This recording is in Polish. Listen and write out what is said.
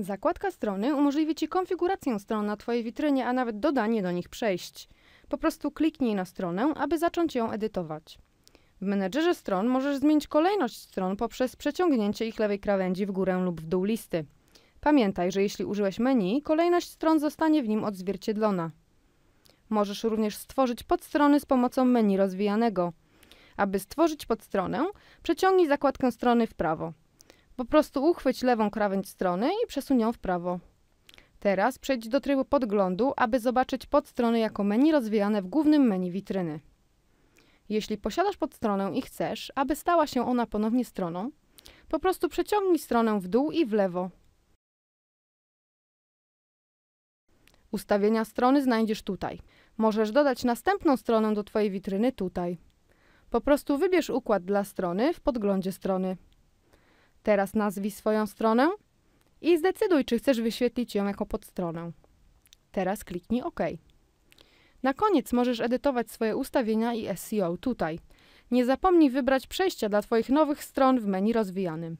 Zakładka strony umożliwi Ci konfigurację stron na Twojej witrynie, a nawet dodanie do nich przejść. Po prostu kliknij na stronę, aby zacząć ją edytować. W menedżerze stron możesz zmienić kolejność stron poprzez przeciągnięcie ich lewej krawędzi w górę lub w dół listy. Pamiętaj, że jeśli użyłeś menu, kolejność stron zostanie w nim odzwierciedlona. Możesz również stworzyć podstrony z pomocą menu rozwijanego. Aby stworzyć podstronę, przeciągnij zakładkę strony w prawo. Po prostu uchwyć lewą krawędź strony i przesuń ją w prawo. Teraz przejdź do trybu podglądu, aby zobaczyć podstrony jako menu rozwijane w głównym menu witryny. Jeśli posiadasz podstronę i chcesz, aby stała się ona ponownie stroną, po prostu przeciągnij stronę w dół i w lewo. Ustawienia strony znajdziesz tutaj. Możesz dodać następną stronę do Twojej witryny tutaj. Po prostu wybierz układ dla strony w podglądzie strony. Teraz nazwij swoją stronę i zdecyduj, czy chcesz wyświetlić ją jako podstronę. Teraz kliknij OK. Na koniec możesz edytować swoje ustawienia i SEO tutaj. Nie zapomnij wybrać przejścia dla Twoich nowych stron w menu rozwijanym.